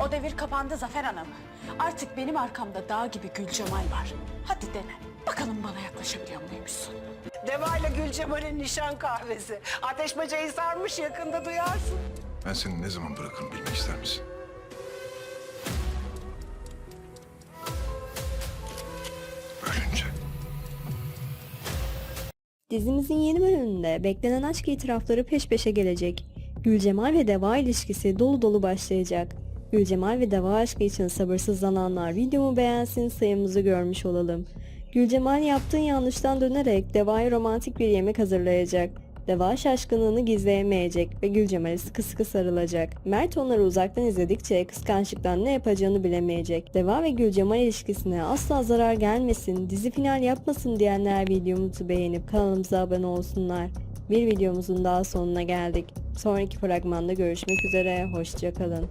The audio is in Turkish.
O devir kapandı Zafer Hanım. Artık benim arkamda dağ gibi Gül Cemal var. Hadi dene. Bakalım bana yaklaşabiliyor muymuşsun? Deva ile Gülcemal'in nişan kahvesi. Ateş bacayı sarmış yakında duyarsın. Ben seni ne zaman bırakırım bilmek ister misin? Ölünce. Dizimizin yeni bölümünde beklenen aşk itirafları peş peşe gelecek. Gülcemal ve Deva ilişkisi dolu dolu başlayacak. Gülcemal ve Deva aşkı için sabırsızlananlar videomu beğensin sayımızı görmüş olalım. Gülcemal yaptığı yanlıştan dönerek Deva'ya romantik bir yemek hazırlayacak. Deva şaşkınlığını gizleyemeyecek ve Gülcemal'e sıkı sıkı sarılacak. Mert onları uzaktan izledikçe kıskançlıktan ne yapacağını bilemeyecek. Deva ve Gülcemal ilişkisine asla zarar gelmesin, dizi final yapmasın diyenler videomuzu beğenip kanalımıza abone olsunlar. Bir videomuzun daha sonuna geldik. Sonraki fragmanda görüşmek üzere, hoşçakalın.